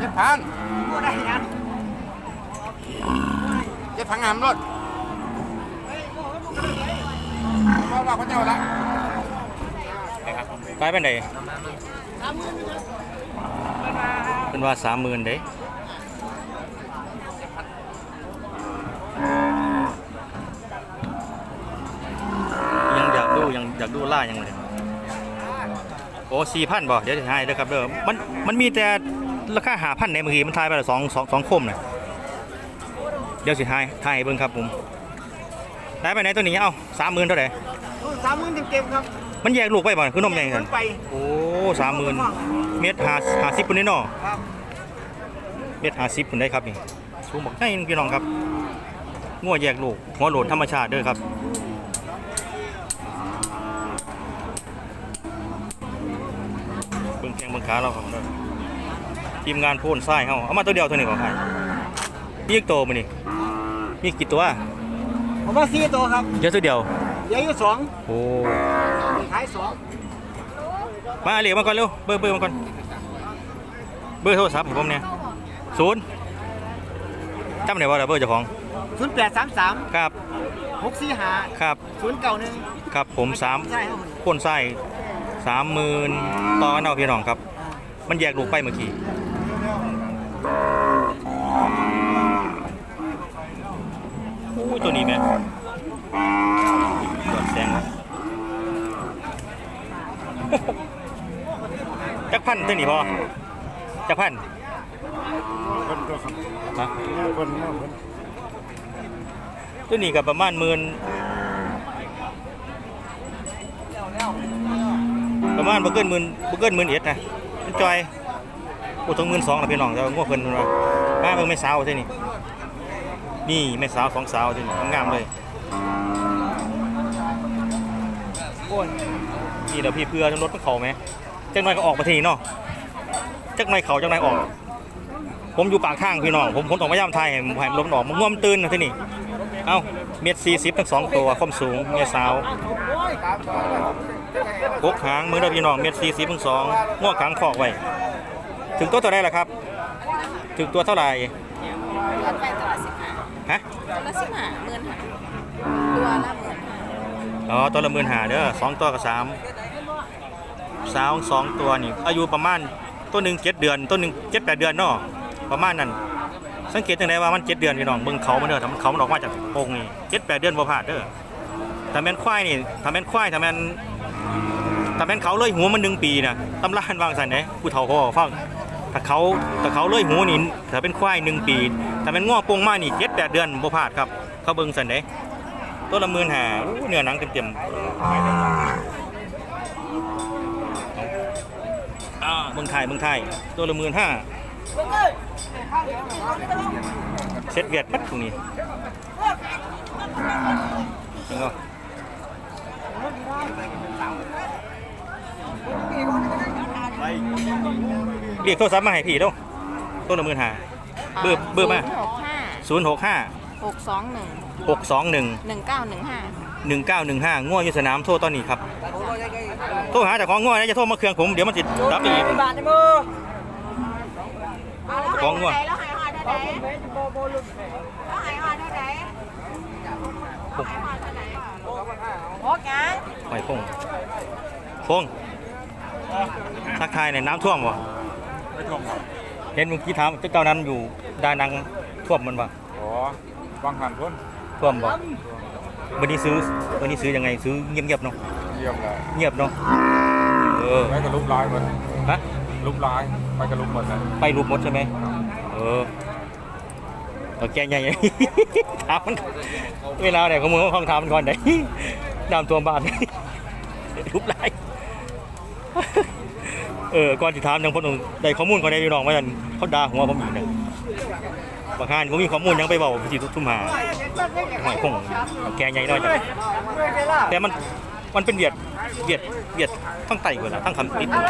เจ็ดพันบ่ได้ยังเจ็ดพันงามรถว่าว่าพระเจ้าละไปเป็นไดเป็นว่าสามหมื่นเด้ยังอยากดูยังอยากดูล่ายังเลยโอ้สี่พันบ่เดี๋ยวจะให้เด้อครับเด้อมันมันมีแต่ ราคาหาพันในเมื่อกี้มันทายไปแล้วสองสองสองคมน่ะเดี๋ยวสิทายทายให้เบิ่งครับผมได้ไปไหนตัวนี้เอ้าสามหมื่นเท่าไหร่สามหมื่นเต็มๆครับมันแยกลูกไปบ่คือนมใหญ่กันไปโอ้สามหมื่นเมตรหาหาสิบปุ่นได้เนาะครับเมตรหาสิบปุ่นได้ครับนี่สูงบอกให้พี่น้องครับงัวแยกลูกหัวโหลดธรรมชาติเด้อครับเบิ่งแข้งเบิ่งขาเราครับเด้อ ทีมงานโพ่นไส้เฮาเอามาตัวเดียวเท่านี้ก่อนให้มีอีกตัวมื้อนี่มีกี่ตัวผมว่าสี่ตัวครับเยอะตัวเดียว เหลืออยู่สองโอ้ ขายสองมาเรียกมาก่อนเร็ว เบอร์เบอร์มาก่อน เบอร์โทรศัพท์ให้ผมเนี่ยศูนย์จำได้ว่าเบอร์เจ้าของ ศูนย์แปดสามสามครับ หกสี่ห้าครับ ศูนย์เก้าหนึ่งครับผมสามใช่ครับพ่นไส้สามหมื่นต่อกันเอาพี่น้องครับ มันแยกลูกไปเมื่อกี้โอ้ ยตัวนี้แม่ยอดแสงครับจักพันตัวนี้พอจักพันคนตัวครับนะคนเนาะคนตัวนี้กับประมาณหมื่นประมาณบ่เกินหมื่นบ่เกินหมื่นเอ็ดนะมันจอยโอ้ถึงหมื่นสองแล้วพี่น้องแต่ว่างัวเพิ่นว่ามาเบิ่งแม่สาวเท่านี่ นี่แม่สาวสองสาวเท่นี่งามเลยนี่เดี๋ยวพี่เพื่อรถมันเข้าไหมจักหน่อยก็ออกมาทีเนาะจักหน่อยเข้าจักหน่อยออก ผมอยู่ปากทางพี่น้องผมผมต้องพยายามถ่ายให้ให้มันลมมันออกมันง่วมตื่นนะที่นี่เอ้าเม็ดสี่สิบทั้งสองตัวความสูงเมียสาวกกหางมือเด้อพี่น้องเม็ดสี่สิบทั้งสองง่วงขังคอกไว้ ถึงตัวเท่าไรล่ะครับ ถึงตัวเท่าไหร่ ฮะตัวละสิบห้าหมื่นห้าตัวละหมื่นห้าอ๋อตัวละหมื่นหาเด้อสองตัวกับสามสาวสองตัวนี่อายุประมาณตัวหนึ่งเจ็ดเดือนตัวหนึ่งเจ็ดแปดเดือนเนาะประมาณนั้นสังเกตยังไงว่ามันเจ็ดเดือนพี่น้องเบิ่งเขามันเด้อทำเขามันออกมาจากโพรงนี่เจ็ดแปดเดือนบ่พลาดเด้อถ้าแม่นควายนี่ถ้าแม่นควายถ้าแม่นถ้าแม่นเขาเลยหัวมันหนึ่งปีนะตำราอันวางสันเด้ผู้เฒ่าเขาบอกฟัง ถ้าเขาถ้าเขาเลื่อยหัวนี่ถ้าเป็นควายหนึ่งปีถ้าแม่นง้อโปงมานี่เจ็ดแปดเดือนบ่พลาดครับ เขาเบิ่งสันเด้ตัวละหมื่นหาเนื้อหนังเต็มๆอ่าเมืองไทยเมืองไทยตัวละหมื่นห้าเซ็ตเวียดปัดตรงนี้เห็นก็ เรียกโทรศัพท์มาให้พี่ด้วยต้นละหมื่นห้าเบอร์เบอร์มาหกห้าศูนย์หกห้าหกสองหนึ่งหกสองหนึ่งหนึ่งเก้าหนึ่งห้าหนึ่งเก้าหนึ่งห้าง่วงอยู่สนามโทษตอนนี้ครับโทรหาเจากของง่วงนะจะโทรมาเครื่องผมเดี๋ยวมันติดรับอีกบาทในมือของง่วงแล้วหายหอดเท่าไหร่แล้วหายหอดเท่าไหร่หายหอดเท่าไหร่โอ้ยงหอยพงพงทักทายในอยน้ำท่วมวะ ไม่ท่วมครับเห็นเมื่อกี้ถามเจ้านั้นอยู่ดานังท่วมมันปะอ๋อวางหันพ้นท่วมบ่วันนี้ซื้อวันนี้ซื้อยังไงซื้อเงียบๆเนาะเยี่ยมเลยเงียบเนาะเออไปกับลุกลายหมดฮะลุกลายไปกับลุกหมดเลยไปรูปหมดใช่ไหมเออเอาแกใหญ่ถามมันเวลาไหนของมึงห้องถามมันก่อนไหนน้ำท่วมบ้านรูปลาย เออก่อนที่ถามยังพ่นได้ข้อมูลก่อนได้พี่น้องว่าจันเขาด่าหัวผมอีกหนึ่งบางครั้งผมมีข้อมูลยังไปบอกพี่ทุ่มหาหอยคงแกใหญ่น้อยจังแต่มันมันเป็นเบียดเบียดเบียดทั้งไตกว่าละทั้งคำติดอยู่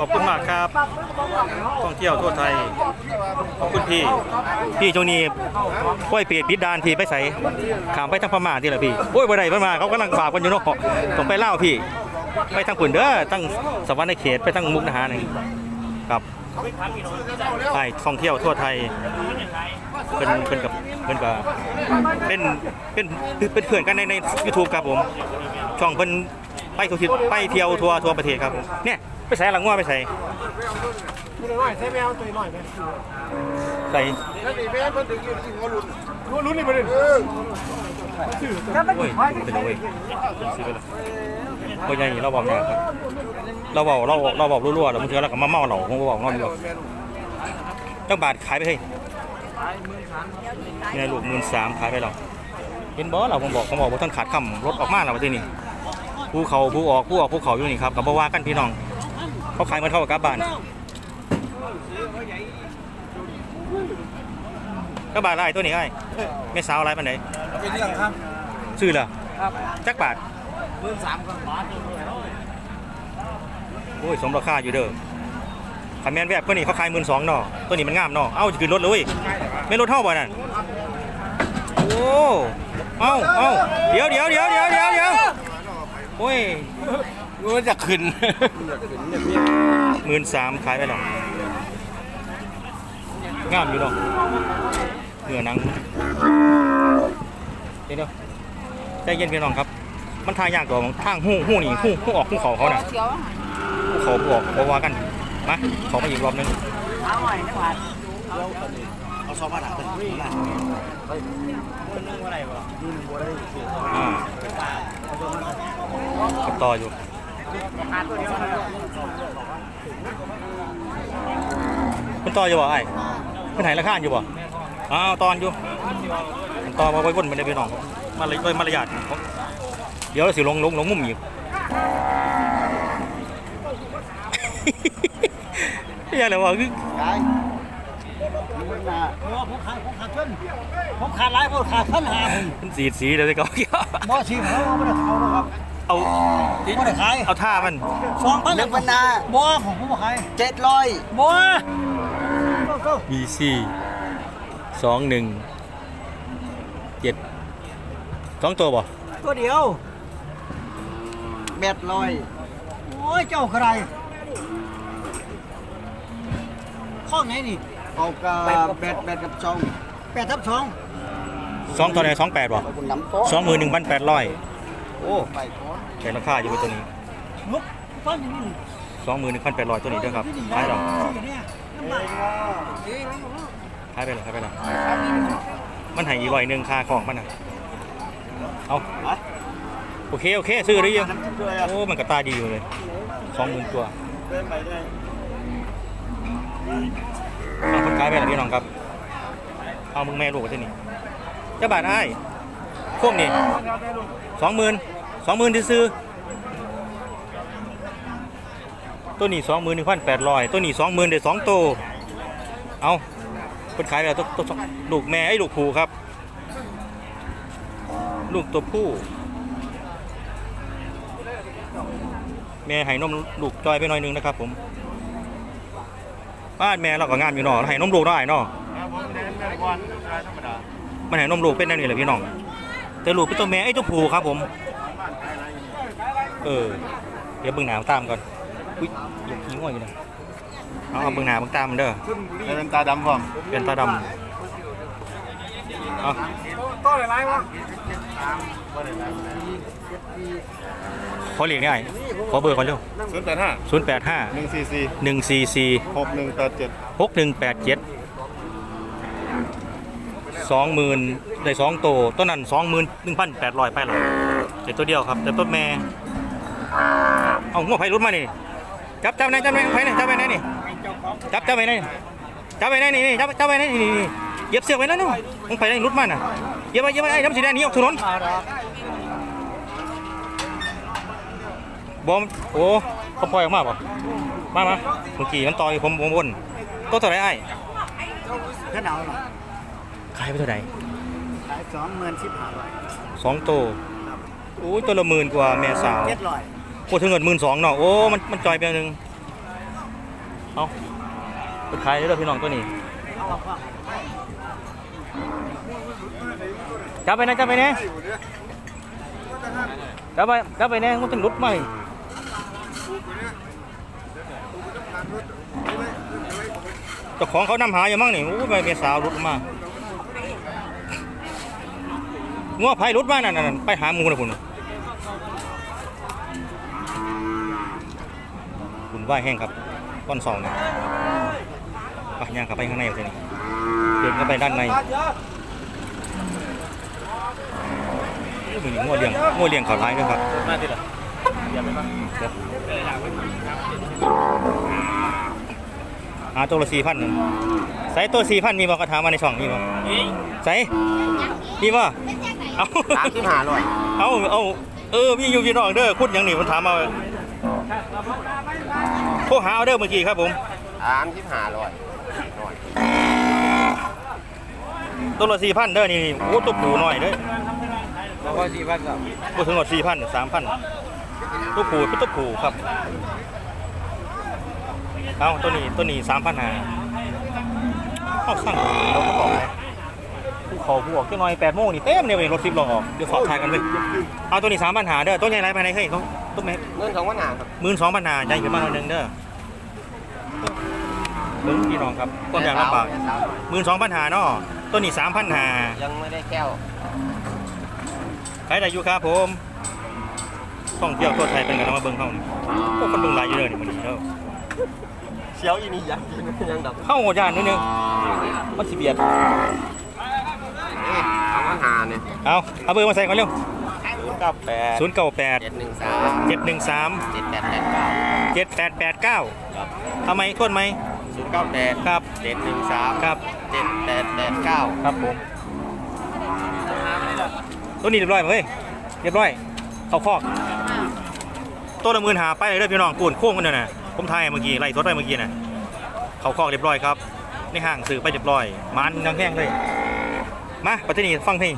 ขอบคุณมากครับท่องเที่ยวทั่วไทย ขอบคุณพี่ พี่ช่วงนี้กล้วยเปียดพิดดานพี่ไปใส่ขามไปทางพม่าที่ละพี่โอ้ยบ่ได้พม่าเขากำลังฝากกันอยู่เนาะต้องไปเล่าพี่ ไปทางปุ่นเด้อตั้งสวรรค์ในเขตไปทางมุกดาหารนี่ครับไปท่องเที่ยวทั่วไทยเป็นเป็นกับเป็นกับเป็นเป็นเป็นเพื่อนกันในในยูทูบครับผม ช่องเพิ่นไปทัวทิศไปเที่ยวทั่วทั่วประเทศครับเนี่ย ไปใส่หลังว่าไปใส่ตัวน้อยใช่ไหมเอาตัวน้อยไหมใส่รุ่นนี้ประเด็นโอ้ยเป็นเลยซื้อไปเลยตัวใหญ่เราบอกเนี่ยเราบอกเราเราบอกรัวๆแล้วมึงเถื่อเราก็มาเมาเหล่าของบอกนอนอยู่จังบาทขายไปให้เนี่ยลูกหมื่นสามขายไปแล้วเห็นบอเราผมบอกผมบอกว่าท่านขาดคำรถออกมาแล้ววันที่นี่ผู้เขาผู้ออกผู้ออกผู้เขาอยู่นี่ครับกับบ่ว่ากันพี่น้อง เขาขายมันเท่ากับกลับบ้านก็บาทไรตัวนี้ไอ้ไม่สาวอะไรปันไหนเป็นเรื่องครับซื้อละครับจักบาทหมื่นสามก็บาทโอ้ยสมราคาอยู่เด้อขันแมนแบบตัวนี้เขาขายหมื่นสองเนาะตัวนี้มันงามเนาะเอ้าจะขึ้นรถเลยเว้ยไม่รถเท่าบ่นั่นโอ้เอ้าเอ้าเดี๋ยวเดี๋ยวเดี๋ยวเดี๋ยวเดี๋ยวเดี๋ยวโอ้ย มันจะขึ้นหมื่นสามขายไปหรองามอยู่เนาะเนื้อหนังเดี๋ยวเดี๋ยวใจเย็นพี่น้องครับ มันทายากกว่าของทางหู้หู้นี่หู้หู้ออกหู้เขาเขาน่ะเขียวหู้เขาหู้ออกบ่ว่ากันมาขอมาอีกรอบหนึงเอาหน่อยนะหวานเอาสองพันหาเป็นวิ่งละอ่ากับต่ออยู่ มันต่ออยู่บ่ไอ้มันไหนราคาอยู่บ่อ้าวตอนอยู่มันต่อมาไว้บนมันได้พี่น้องมาเลยด้วยมารยาทเดี๋ยวเราสิลงลงลงมุมอีกอย่าเลยว่าคือขายมันมาโอ้ผมขายผมขาดทุนผมขาดหลายผมขาดทุนหาผมสีดสีเลยเขาเกี่ยวบ่ชีเขาไม่ได้เขาหรอกครับ เอาไม่ได้ขายเอาท่ามันสองพันหนึ่งพันนาบ่ผมผมบ่ขายเจ็ดร้อยบ่ก็ก็ BC สองหนึ่งเจ็ดสองตัวบ่ตัวเดียวแปดร้อยโอ้ยเจ้าใครข้อไหนนี่เอากับแบดแบดกับซองแปดทับสองสองตัวไหนสองแปดบ่เอาบนน้ำโต๊ะสองหมื่นหนึ่งพันแปดร้อย โอ้ไปก่อนแต่ราคาอยู่บนตัวนี้ลุกฟังอย่นี้สองหมื่นหนึ่งพันแปดร้อยตัวนี้ด้วยครับขายหรอเนี่ยน้ำมันขายไปเลยขายไปเลยมันหายอีกร้อยหนึ่งค่าของมันน่ะเอาโอเคโอเคซื้อหรือยังโอ้มันก็ตาดีอยู่เลยสองหมื่นตัวเอาคนขายไปแล้วพี่น้องครับ เอามึงแม่ลูกที่นี่เจ้าบาทไอ้ พวกนี้สองหมื่นสองหมื่นที่ซื้อ ตัวนี้สองหมื่นหนึ่งพันแปดร้อยตัวนี้สองหมื่นเดี๋ยวสองตัวเอาคนขายแล้วตัวตัวลูกแม่ไอ้ลูกผูครับ ลูกตัวผู้ แม่ให้นมลูกจอยไปหน่อยนึงนะครับ ผมบ้านแม่เราก็งามอยู่เนาะให้นมลูกได้เนาะมันให้นมลูกเป็นแนั่นนี่แหละพี่น้อง แต่ลูกเป็นตัวแม่ไอ้ตัวผู้ครับผม เออ เดี๋ยวเบิ่งหน้าตามก่อน อุ้ยอยากขี้ง่วยอยู่นะเอาเอาเบิ่งหน้าเบิ่งตามมันเด้อเป็นตาดำพ่อมเป็นตาดำเอาต้นอะไรวะขอเรียกได้ขอเบอร์ก่อนเร็วศูนย์แปดห้าศูนย์แปดห้าหนึ่งสี่สี่หนึ่งสี่สี่หกหนึ่งแปดเจ็ดหกหนึ่งแปดเจ็ด สองหมื่นได้สองโตวต้นนั้นสองหมื่นหนึ่งพันแปดร้อยไปหรอเดี๋ยวตัวเดียวครับแต่ต้นแม่เอาหัวไผ่รุดมานี่จับจับไหนจับไหนไผ่ไหนจับไปไหนนี่จับจับไปไหนจับไปไหนนี่นี่จับจับไปไหนนี่นี่นี่เยียบเสือกไว้นั่นนู่นมึงไผ่ไหนรุดมาน่ะเยียบไปเยียบไปไอ้น้ำสีแดงนี้ออกถนนบอมโอ้เขาปล่อยออกมาป่ะมามาเมื่อกี้มันต่อยผมผมวนตัวเท่าไรไอ้แค่หนาวหรอ ขายไปเท่าไหร่ขายสองหมื่นสิบห้าร้อยสองตัวโอ้ยตัวละหมื่นกว่าแม่สาวเจ็ดร้อยโอ้ถึงเงินหมื่นสองเนาะโอ้มันมันจอยไปอันหนึงเอาไปขายเลยเด้อพี่น้องตัวนี้เอาออกว่าจับไปนะจับไปนะจับไปจับไปนะมันต้องลุดมาอีกเจ้าของเขานำหาอยู่มั่งนี่โอ้ยไปเป็นสาวรุดมา ง้อไผ่รุดมานั่นนั่นไปหาหมูนะคุณคุณไหวแห้งครับก้อนสองนี่ไปย่างเข้าไปข้างในเอาสินี่เดินเข้าไปด้านในโอ้ยมีงัวเลี้ยงงัวเลี้ยงเขาท้ายด้วยครับมาดิล่ะอย่าไปบ้างหาตัวละสี่พันใส่ตัวสี่พันมีบ่กระถามาในช่องมีบ่ใส่มีบ่ เอาสามสิบห้าร้อยเอาเอาเออมีอยู่พี่น้องเด้อคุณหยังนี่มันถามมาโทรหาเอาเด้อเมื่อกี้ครับผมสามสิบห้าร้อยตัวละสี่พันเด้อนี่โอ้ตัวผูหน่อยเด้อแล้วก็สี่พันกับบ่ถึงหมดสี่พันสามพันตัวผูเป็นตัวผูครับเอาตัวนี้ตัวนี้สามพันหาเอาสั่งเราก็บอกเลยภู เขาผู้ออกเจ้าหน่อยแปดโมงนี่เต็มเลยเว้ยรถสิบล้อออกเดี๋ยวฝากทายกันเว้ยเอาตัวนี้สามพันหาเด้อตัวใหญ่ไรภายในเฮ้ยเขาตัวแม่เงินสองพันห้าครับหมื่นสองพันหาใหญ่ขึ้นมาหน่อยหนึงเด้อเบิ้งพี่น้องครับต้นอย่างลำบากหมื่นสองพันหาเนาะต้นนี้สามพันหายังไม่ได้แก้วขายได้อยู่ครับผมท่องเที่ยวทั่วไทยเป็นกันเอามาเบิ้งเข้านี่พวกคนเบิ้งหลายอยู่เด้อนี่มันนี่เด้อเชียวอีนี่ยังกินยังดับเข้าหัวจานนิดนึงมันสิเบียดนี่สองพันห้า เนี่ยเอาเอาเบอร์มาใส่ก่อนเร็วศูนย์เก้าแปดศูนย์เก้าแปดเจ็ดหนึ่งสามเจ็ดหนึ่งสามเจ็ดแปดแปดเก้าเจ็ดแปดแปดเก้าทำไมทวนไหมศูนย์เก้าแปดครับเจ็ดหนึ่งสามครับเจ็ดแปดแปดเก้าครับผมตัวนี้เรียบร้อยไหมเฮ้ยเรียบร้อยเข้าคอกตัวละหมื่นหาไปเลยเด้อพี่น้องกูนโค้งกันเด้อนะผมถ่ายเมื่อกี้ไล่สดไปเมื่อกี้นะเข้าคอกเรียบร้อยครับในห้างซื้อไปเรียบร้อยมันยังแห้งเลย มาปัจจุบันฟังเพลง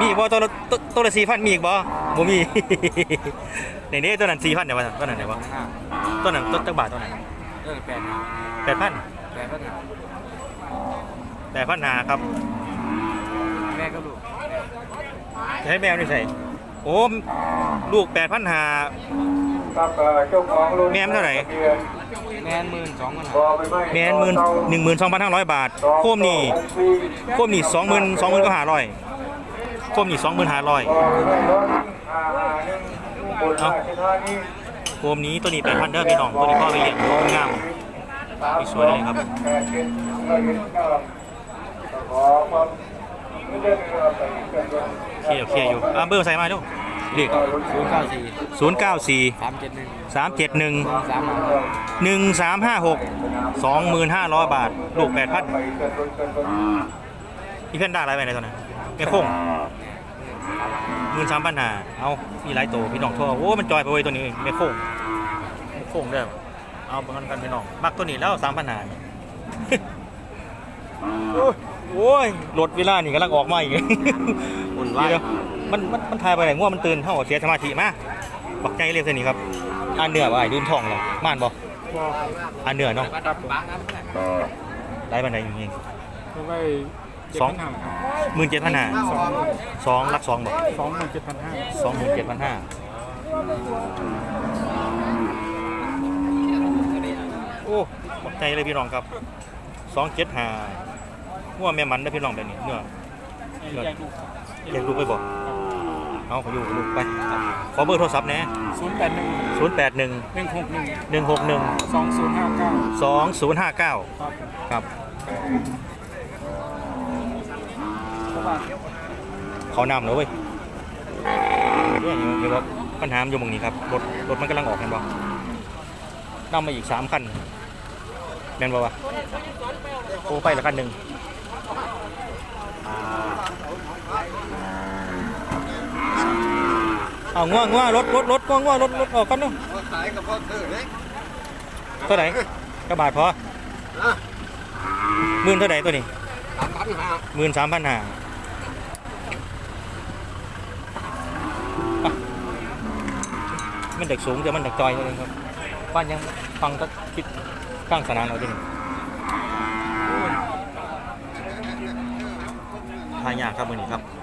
มีอีกบ่ตัวละตัวตัวละสี่พันมีอีกบ่บ่มีในนี้ตัวนั้นสี่พันเดี๋ยวว่าตัวนั้นไหนวะตัวนั้นตัวจักบาทตัวนั้นเออแปดแปดพันแปดพันแปดพันหาครับ แม่ก็ลูกจะให้แมวนี่ใส่โอ้มลูกแปดพันหา ครับเอ่อเจ้าของโรงแม่มันเท่าไหร่แม่หมื่นสองพันบอไปไหมแมนหมื่นหนึ่งหมื่นสองพันห้าร้อยบาท โคมนี่โคมนี่สองหมื่นสองหมื่นก็หาร้อยโคมนี่สองหมื่นหาร้อยบอไปไหมรถอ่าหนึ่งบนราชธานีโคมนี้ตัวนี้แปดพันเด้อพี่น้องตัวนี้พ่อไปเลี้ยงงามสามสวยเลยครับแปดเจ็ดร้อยเจ็ดสิบเก้าขอความไม่ได้เงินไปเกินวันโอเคโอเคอยู่อ่าเบอร์ใส่มาดู เรียกศูนย์เก้าสี่ศูนย์เก้าสี่สามเจ็ดหนึ่งสามเจ็ดหนึ่งสามห้าหนึ่งสามห้าหกสองหมื่นห้าร้อยบาท ลูกแปดพันไปเกินวันเกินวันอีเพนด้าอะไรไปไหนตอนนั้นแม่โค้งหมื่นสามพันหาเอามีหลายตัวพี่น้องทั่วโอ้ มันจอยไปเว้ยตัวนี้แม่โค้งแม่โค้งเด้อเอาไปกันกันพี่น้อง มักตัวนี้แล้วสามพันหาโอ้ยรถเวลานี่กำลังออกมาอีกอุ่นไหวเดี๋ยว มันมันมันทายไปไหนง่วงมันตื่นเท่ากับเสียสมาธิมาบักใจเรียกเส้นนี้ครับอ่านเหนือว่าไอ้ดื่มทองเหรอม่านบ่อ่านเหนือเนาะครับบ้าครับได้บันไดอยู่เองไม่สองหมื่นเจ็ดพันห้าสองลักสองบ่สองหมื่นเจ็ดพันห้าสองหมื่นเจ็ดพันห้าโอ้บักใจเลยพี่น้องครับสองเจ็ดห้าง่วงแม่มันได้อพี่น้องแบบนี้เนื้อเนื้อแยกลูกไปบอก เอาขออยู่กับลูกไป ขอเบอร์โทรศัพท์แหน่ศูนย์แปดหนึ่งศูนย์แปดหนึ่งหนึ่งหกหนึ่งหนึ่งหกหนึ่งสองศูนย์ห้าเก้าสองศูนย์ห้าเก้าครับครับเขานำแล้วเว้ยเรื่องนี้เดี๋ยวว่าปัญหามันอยู่ตรงนี้ครับ รถ รถมันกำลังออกกันบ่นำมาอีกสามคันแม่นบ่วะโอ้ไปละคันหนึ่ง เอาง่วงง่วงรถรถรถง่วงง่วงรถรถออกกันเนาะขายกับพ่อซื้อเลยเท่าไหร่กระบาทพอหมื่นเท่าไหร่ตัวนี้สามพันห้าหมื่นสามพันห้ามันเด็กสูงแต่มันเด็กจอยเลยครับบ้านยังฟังก็คิดข้างสนามเราดิทายากครับมือนี้ครับ